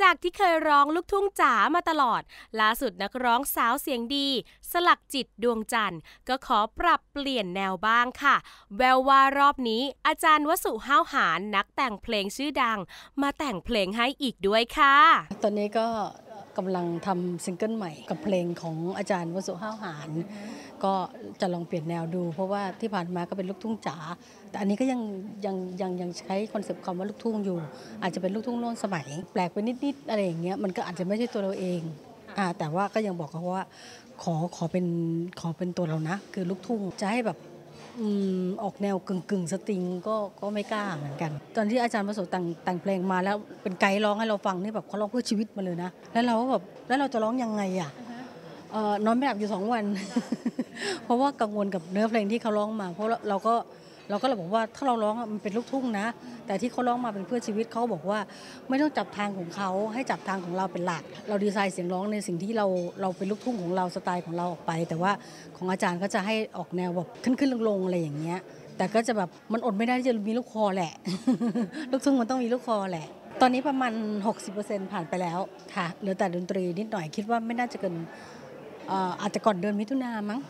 จากที่เคยร้องลูกทุ่งจ๋ามาตลอด ล่าสุดนักร้องสาวเสียงดี สลักจิตดวงจันทร์ ก็ขอปรับเปลี่ยนแนวบ้างค่ะ แววว่ารอบนี้ อาจารย์วสุห้าวหารนักแต่งเพลงชื่อดัง มาแต่งเพลงให้อีกด้วยค่ะ ตอนนี้ก็ กำลังทำซิงเกิลใหม่กับเพลงของอาจารย์วสุห้าวหารก็จะลองเปลี่ยนแนวดู เพราะว่าที่ผ่านมาก็เป็นลูกทุ่งจ๋าแต่อันนี้ก็ยังยังยังยังใช้คอนเซปต์คำว่าลูกทุ่งอยู่ อาจจะเป็นลูกทุ่งร่วมสมัย แปลกไปนิดๆอะไรอย่างเงี้ยมันก็อาจจะไม่ใช่ตัวเราเองอ่าแต่ว่าก็ยังบอกเขาว่าขอขอเป็นขอเป็นตัวเรานะ คือลูกทุ่งจะให้แบบ อออกแนวกึ่งกึ่งๆสตริงก็ก็ไม่กล้าเหมือนกัน ตอนที่อาจารย์ประสบแต่งแต่งเพลงมาแล้วเป็นไกด์ร้องให้เราฟังนี่แบบเขาร้องเพื่อชีวิตมาเลยนะ แล้วเราก็แบบแล้วเราจะร้องยังไงอะนอนไม่หลับอยู่สองวัน เพราะว่ากังวลกับเนื้อเพลงที่เขาร้องมา เพราะเราก็ เราก็เลยบอกว่าถ้าเราร้องมันเป็นลูกทุ่งนะ แต่ที่เขาร้องมาเป็นเพื่อชีวิตเขาบอกว่า ไม่ต้องจับทางของเขาให้จับทางของเราเป็นหลัก เราดีไซน์เสียงร้องในสิ่งที่เราเราเป็นลูกทุ่งของเราสไตล์ของเราออกไป แต่ว่าของอาจารย์ก็จะให้ออกแนวแบบขึ้นขึ้นลงลงอะไรอย่างเงี้ยแต่ก็จะแบบมันอดไม่ได้ที่จะมีลูกคอแหละ ลูกทุ่งมันต้องมีลูกคอแหละ ตอนนี้ประมาณ 60%ผ่านไปแล้วค่ะเหลือแต่ดนตรีนิดหน่อยคิดว่าไม่น่าจะเกินเอ่ออาจจะก่อนเดือนมิถุนามั้ง